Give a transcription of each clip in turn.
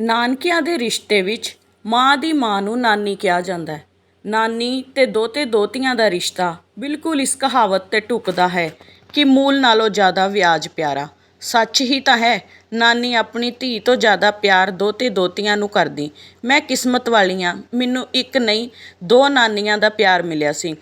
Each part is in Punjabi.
ਨਾਨਕਿਆਂ ਦੇ ਰਿਸ਼ਤੇ ਵਿੱਚ ਮਾਂ ਦੀ ਮਾਂ ਨੂੰ ਨਾਨੀ ਕਿਹਾ ਜਾਂਦਾ ਹੈ। ਨਾਨੀ ਤੇ ਦੋਤੇ ਦੋਤੀਆਂ ਦਾ ਰਿਸ਼ਤਾ ਬਿਲਕੁਲ ਇਸ ਕਹਾਵਤ ਤੇ ਢੁਕਦਾ ਹੈ ਕਿ ਮੂਲ ਨਾਲੋਂ ਜ਼ਿਆਦਾ ਵਿਆਜ ਪਿਆਰਾ। ਸੱਚ ਹੀ ਤਾਂ ਹੈ, ਨਾਨੀ ਆਪਣੀ ਧੀ ਤੋਂ ਜ਼ਿਆਦਾ ਪਿਆਰ ਦੋਤੇ ਦੋਤੀਆਂ ਨੂੰ ਕਰਦੀ। ਮੈਂ ਕਿਸਮਤ ਵਾਲੀ ਹਾਂ, ਮੈਨੂੰ ਇੱਕ ਨਹੀਂ, ਦੋ ਨਾਨੀਆਂ ਦਾ ਪਿਆਰ ਮਿਲਿਆ ਸੀ।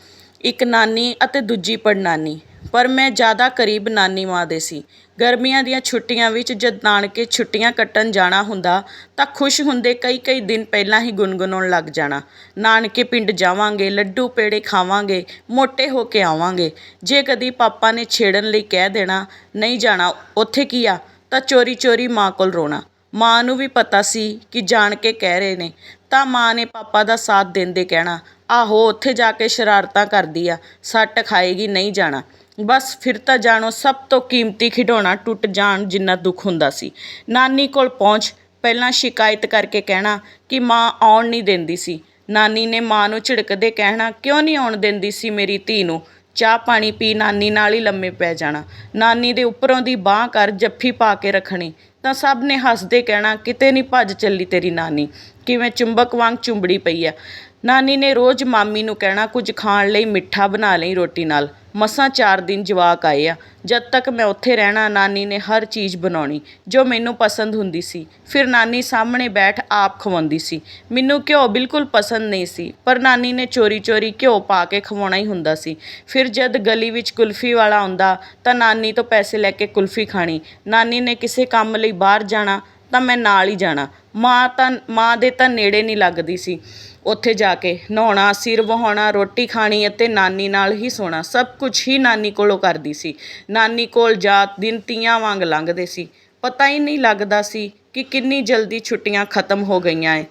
ਇੱਕ ਨਾਨੀ ਅਤੇ ਦੂਜੀ ਪੜਨਾਨੀ ਪਰ ਮੈਂ ਜ਼ਿਆਦਾ ਕਰੀਬ ਨਾਨੀ ਮਾਂ ਦੇ ਸੀ। ਗਰਮੀਆਂ ਦੀਆਂ ਛੁੱਟੀਆਂ ਵਿੱਚ ਜਦ ਨਾਨਕੇ ਛੁੱਟੀਆਂ ਕੱਟਣ ਜਾਣਾ ਹੁੰਦਾ ਤਾਂ ਖੁਸ਼ ਹੁੰਦੇ ਕਈ ਕਈ ਦਿਨ ਪਹਿਲਾਂ ਹੀ ਗੁਣਗੁਣਾਉਣ ਲੱਗ ਜਾਣਾ। ਨਾਨਕੇ ਪਿੰਡ ਜਾਵਾਂਗੇ, ਲੱਡੂ ਪੇੜੇ ਖਾਵਾਂਗੇ, ਮੋਟੇ ਹੋ ਕੇ ਆਵਾਂਗੇ। ਜੇ ਕਦੀ ਪਾਪਾ ਨੇ ਛੇੜਨ ਲਈ ਕਹਿ ਦੇਣਾ, ਨਹੀਂ ਜਾਣਾ, ਉੱਥੇ ਕੀ ਆ? ਤਾਂ ਚੋਰੀ ਚੋਰੀ ਮਾਂ ਕੋਲ ਰੋਣਾ। ਮਾਂ ਨੂੰ ਵੀ ਪਤਾ ਸੀ ਕਿ ਜਾਣ ਕੇ ਕਹਿ ਰਹੇ ਨੇ। ਤਾਂ ਮਾਂ ਨੇ ਪਾਪਾ ਦਾ ਸਾਥ ਦਿੰਦੇ ਕਹਿਣਾ, ਆਹੋ, ਉੱਥੇ ਜਾ ਕੇ ਸ਼ਰਾਰਤਾਂ ਕਰਦੀ ਆ, ਸੱਟ ਖਾਏਗੀ, ਨਹੀਂ ਜਾਣਾ। ਬਸ ਫਿਰ ਤਾਂ ਜਾਣੋ, ਸਭ ਤੋਂ ਕੀਮਤੀ ਖਿਡੌਣਾ ਟੁੱਟ ਜਾਣ ਜਿੰਨਾ ਦੁੱਖ ਹੁੰਦਾ ਸੀ। ਨਾਨੀ ਕੋਲ ਪਹੁੰਚ, ਪਹਿਲਾਂ ਸ਼ਿਕਾਇਤ ਕਰਕੇ ਕਹਿਣਾ ਕਿ ਮਾਂ ਆਉਣ ਨਹੀਂ ਦਿੰਦੀ ਸੀ। ਨਾਨੀ ਨੇ ਮਾਂ ਨੂੰ ਝਿੜਕਦੇ ਕਹਿਣਾ, ਕਿਉਂ ਨਹੀਂ ਆਉਣ ਦਿੰਦੀ ਸੀ ਮੇਰੀ ਧੀ ਨੂੰ? ਚਾਹ ਪਾਣੀ ਪੀ, ਨਾਨੀ ਨਾਲ ਹੀ ਲੰਮੇ ਪੈ ਜਾਣਾ। ਨਾਨੀ ਦੇ ਉੱਪਰੋਂ ਦੀ ਬਾਹ ਕਰ ਜੱਫੀ ਪਾ ਕੇ ਰੱਖਣੀ। ਤਾਂ ਸਭ ਨੇ ਹੱਸਦੇ ਕਹਿਣਾ, ਕਿਤੇ ਨਹੀਂ ਭੱਜ ਚੱਲੀ ਤੇਰੀ ਨਾਨੀ। ਕਿਵੇਂ ਚੁੰਬਕ ਵਾਂਗ ਚੁੰਬੜੀ ਪਈ ਆ ਨਾਨੀ ਨੇ ਰੋਜ਼ ਮਾਮੀ ਨੂੰ ਕਹਿਣਾ, ਕੁਝ ਖਾਣ ਲਈ ਮਿੱਠਾ ਬਣਾ ਲਈ ਰੋਟੀ ਨਾਲ। ਮਸਾਂ ਚਾਰ ਦਿਨ ਜਵਾਕ ਆਏ ਆ। ਜਦ ਤੱਕ ਮੈਂ ਉੱਥੇ ਰਹਿਣਾ, ਨਾਨੀ ਨੇ ਹਰ ਚੀਜ਼ ਬਣਾਉਣੀ, ਜੋ ਮੈਨੂੰ ਪਸੰਦ ਹੁੰਦੀ ਸੀ। ਫਿਰ ਨਾਨੀ ਸਾਹਮਣੇ ਬੈਠ ਆਪ ਖਵਾਉਂਦੀ ਸੀ। ਮੈਨੂੰ ਘਿਓ ਬਿਲਕੁਲ ਪਸੰਦ ਨਹੀਂ ਸੀ, ਪਰ ਨਾਨੀ ਨੇ ਚੋਰੀ ਚੋਰੀ ਘਿਓ ਪਾ ਕੇ ਖਵਾਉਣਾ ਹੀ ਹੁੰਦਾ ਸੀ। ਫਿਰ ਜਦ ਗਲੀ ਵਿੱਚ ਕੁਲਫੀ ਵਾਲਾ ਆਉਂਦਾ, ਤਾਂ ਨਾਨੀ ਤੋਂ ਪੈਸੇ ਲੈ ਕੇ ਕੁਲਫੀ ਖਾਣੀ। ਨਾਨੀ ਨੇ ਕਿਸੇ ਕੰਮ ਲਈ ਬਾਹਰ ਜਾਣਾ ਤਾਂ ਮੈਂ ਨਾਲ ਹੀ ਜਾਣਾ। ਮਾਂ ਤਾਂ, ਮਾਂ ਦੇ ਤਾਂ ਨੇੜੇ ਨਹੀਂ ਲੱਗਦੀ ਸੀ। ਉੱਥੇ ਜਾ ਕੇ ਨਹਾਉਣਾ, ਸਿਰ ਵਹਾਉਣਾ, ਰੋਟੀ ਖਾਣੀ ਅਤੇ ਨਾਨੀ ਨਾਲ ਹੀ ਸੋਣਾ, ਸਭ ਕੁਝ ਹੀ ਨਾਨੀ ਕੋਲੋਂ ਕਰਦੀ ਸੀ। ਨਾਨੀ ਕੋਲ ਜਾ ਦਿਨ ਤੀਆਂ ਵਾਂਗ ਲੰਘਦੇ ਸੀ। ਪਤਾ ਹੀ ਨਹੀਂ ਲੱਗਦਾ ਸੀ ਕਿ ਕਿੰਨੀ ਜਲਦੀ ਛੁੱਟੀਆਂ ਖਤਮ ਹੋ ਗਈਆਂ ਏ।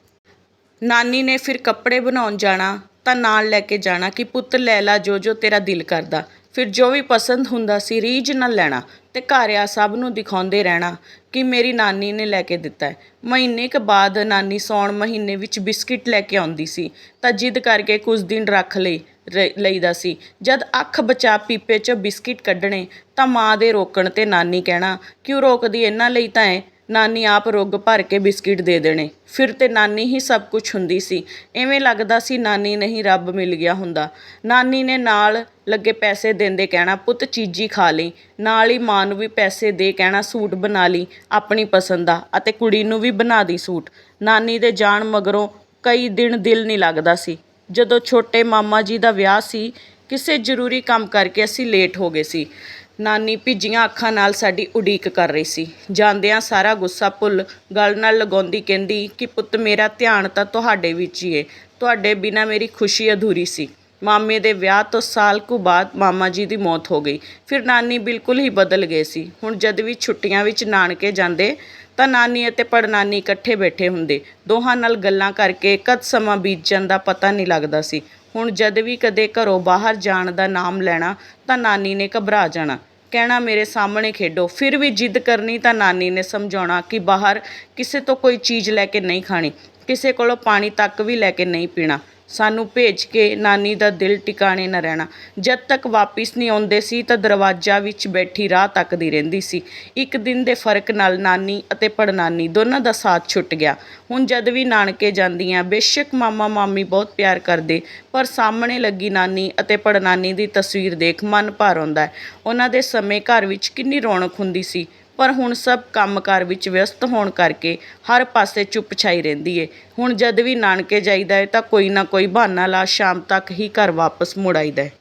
ਨਾਨੀ ਨੇ ਫਿਰ ਕੱਪੜੇ ਬਣਾਉਣ ਜਾਣਾ ਤਾਂ ਨਾਲ ਲੈ ਕੇ ਜਾਣਾ ਕਿ ਪੁੱਤ ਲੈ ਲਾ ਜੋ ਜੋ ਤੇਰਾ ਦਿਲ ਕਰਦਾ। ਫਿਰ ਜੋ ਵੀ ਪਸੰਦ ਹੁੰਦਾ ਸੀ ਰੀਝ ਨਾਲ ਲੈਣਾ ਤੇ ਘਰ ਆ ਸਭ ਨੂੰ ਦਿਖਾਉਂਦੇ ਰਹਿਣਾ ਕਿ ਮੇਰੀ ਨਾਨੀ ਨੇ ਲੈ ਕੇ ਦਿੱਤਾ ਹੈ। ਮਹੀਨੇ ਕੁ ਬਾਅਦ ਨਾਨੀ ਸੌਣ ਮਹੀਨੇ ਵਿੱਚ ਬਿਸਕਿਟ ਲੈ ਕੇ ਆਉਂਦੀ ਸੀ ਤਾਂ ਜਿੱਦ ਕਰਕੇ ਕੁਝ ਦਿਨ ਰੱਖ ਲਈ, ਰ- ਲਈਦਾ ਸੀ। ਜਦ ਅੱਖ ਬਚਾ ਪੀਪੇ 'ਚ ਬਿਸਕਿਟ ਕੱਢਣੇ ਤਾਂ ਮਾਂ ਦੇ ਰੋਕਣ ਤੇ ਨਾਨੀ ਕਹਿਣਾ, ਕਿਉਂ ਰੋਕਦੀ? ਇਹਨਾਂ ਲਈ ਤਾਂ ਹੈ। ਨਾਨੀ ਆਪ ਰੁੱਗ ਭਰ ਕੇ ਬਿਸਕਿਟ ਦੇ ਦੇਣੇ। ਫਿਰ ਤੇ ਨਾਨੀ ਹੀ ਸਭ ਕੁਝ ਹੁੰਦੀ ਸੀ। ਐਵੇਂ ਲੱਗਦਾ ਸੀ ਨਾਨੀ ਨਹੀਂ ਰੱਬ ਮਿਲ ਗਿਆ ਹੁੰਦਾ। ਨਾਨੀ ਨੇ ਨਾਲ ਲੱਗੇ ਪੈਸੇ ਦਿੰਦੇ ਕਹਿਣਾ, ਪੁੱਤ ਚੀਜੀ ਖਾ ਲਈ। ਨਾਲ ਹੀ ਮਾਂ ਨੂੰ ਵੀ ਪੈਸੇ ਦੇ ਕਹਿਣਾ, ਸੂਟ ਬਣਾ ਲਈ ਆਪਣੀ ਪਸੰਦ ਦਾ ਅਤੇ ਕੁੜੀ ਨੂੰ ਵੀ ਬਣਾ ਦੀ ਸੂਟ। ਨਾਨੀ ਦੇ ਜਾਣ ਮਗਰੋਂ ਕਈ ਦਿਨ ਦਿਲ ਨਹੀਂ ਲੱਗਦਾ ਸੀ। ਜਦੋਂ ਛੋਟੇ ਮਾਮਾ ਜੀ ਦਾ ਵਿਆਹ ਸੀ, ਕਿਸੇ ਜ਼ਰੂਰੀ ਕੰਮ ਕਰਕੇ ਅਸੀਂ ਲੇਟ ਹੋ ਗਏ ਸੀ। ਨਾਨੀ ਭਿੱਜੀਆਂ ਅੱਖਾਂ ਨਾਲ ਸਾਡੀ ਉਡੀਕ ਕਰ ਰਹੀ ਸੀ। ਜਾਂਦਿਆਂ ਸਾਰਾ ਗੁੱਸਾ ਭੁੱਲ ਗਲ ਨਾਲ ਲਗਾਉਂਦੀ ਕਹਿੰਦੀ ਕਿ ਪੁੱਤ ਮੇਰਾ ਧਿਆਨ ਤਾਂ ਤੁਹਾਡੇ ਵਿੱਚ ਹੀ ਏ। ਤੁਹਾਡੇ ਬਿਨਾ ਮੇਰੀ ਖੁਸ਼ੀ ਅਧੂਰੀ ਸੀ। ਮਾਮੇ ਦੇ ਵਿਆਹ ਤੋਂ ਸਾਲ ਕੁ ਬਾਅਦ ਮਾਮਾ ਜੀ ਦੀ ਮੌਤ ਹੋ ਗਈ। ਫਿਰ ਨਾਨੀ ਬਿਲਕੁਲ ਹੀ ਬਦਲ ਗਏ ਸੀ। ਹੁਣ ਜਦ ਵੀ ਛੁੱਟੀਆਂ ਵਿੱਚ ਨਾਨਕੇ ਜਾਂਦੇ ਤਾਂ ਨਾਨੀ ਅਤੇ ਪੜਨਾਨੀ ਇਕੱਠੇ ਬੈਠੇ ਹੁੰਦੇ। ਦੋਹਾਂ ਨਾਲ ਗੱਲਾਂ ਕਰਕੇ ਕਦ ਸਮਾਂ ਬੀਤ ਜਾਂਦਾ ਪਤਾ ਨਹੀਂ ਲੱਗਦਾ ਸੀ। ਹੁਣ ਜਦ ਵੀ ਕਦੇ ਘਰੋਂ ਬਾਹਰ ਜਾਣ ਦਾ ਨਾਮ ਲੈਣਾ, ਤਾਂ ਨਾਨੀ ਨੇ ਘਬਰਾ ਜਾਣਾ। ਕਹਿਣਾ, ਮੇਰੇ ਸਾਹਮਣੇ ਖੇਡੋ। ਫਿਰ ਵੀ ਜਿੱਦ ਕਰਨੀ ਤਾਂ ਨਾਨੀ ਨੇ ਸਮਝਾਉਣਾ ਕਿ ਬਾਹਰ ਕਿਸੇ ਤੋਂ ਕੋਈ ਚੀਜ਼ ਲੈ ਕੇ ਨਹੀਂ ਖਾਣੀ, ਕਿਸੇ ਕੋਲੋਂ ਪਾਣੀ ਤੱਕ ਵੀ ਲੈ ਕੇ ਨਹੀਂ ਪੀਣਾ। ਸਾਨੂੰ ਭੇਜ ਕੇ ਨਾਨੀ ਦਾ ਦਿਲ ਟਿਕਾਣੇ ਨਾ ਰਹਿਣਾ। ਜਦ ਤੱਕ ਵਾਪਿਸ ਨਹੀਂ ਆਉਂਦੇ ਸੀ ਤਾਂ ਦਰਵਾਜ਼ਾ ਵਿੱਚ ਬੈਠੀ ਰਾਹ ਤੱਕਦੀ ਰਹਿੰਦੀ ਸੀ। ਇੱਕ ਦਿਨ ਦੇ ਫ਼ਰਕ ਨਾਲ ਨਾਨੀ ਅਤੇ ਪੜਨਾਨੀ ਦੋਨਾਂ ਦਾ ਸਾਥ ਛੁੱਟ ਗਿਆ। ਹੁਣ ਜਦ ਵੀ ਨਾਨਕੇ ਜਾਂਦੀਆਂ, ਬੇਸ਼ੱਕ ਮਾਮਾ ਮਾਮੀ ਬਹੁਤ ਪਿਆਰ ਕਰਦੇ, ਪਰ ਸਾਹਮਣੇ ਲੱਗੀ ਨਾਨੀ ਅਤੇ ਪੜਨਾਨੀ ਦੀ ਤਸਵੀਰ ਦੇਖ ਮਨ ਭਰ ਆਉਂਦਾ ਹੈ। ਉਹਨਾਂ ਦੇ ਸਮੇਂ ਘਰ ਵਿੱਚ ਕਿੰਨੀ ਰੌਣਕ ਹੁੰਦੀ ਸੀ। ਪਰ ਹੁਣ ਸਭ ਕੰਮਕਾਰ ਵਿੱਚ ਵਿਅਸਤ ਹੋਣ ਕਰਕੇ ਹਰ ਪਾਸੇ ਚੁੱਪ ਛਾਈ ਰਹਿੰਦੀ ਏ। ਹੁਣ ਜਦ ਵੀ ਨਾਨਕੇ ਜਾਈਦਾ ਹੈ ਤਾਂ ਕੋਈ ਨਾ ਕੋਈ ਬਹਾਨਾ ਲਾ ਸ਼ਾਮ ਤੱਕ ਹੀ ਘਰ ਵਾਪਸ ਮੁੜ ਆਈਦਾ ਹੈ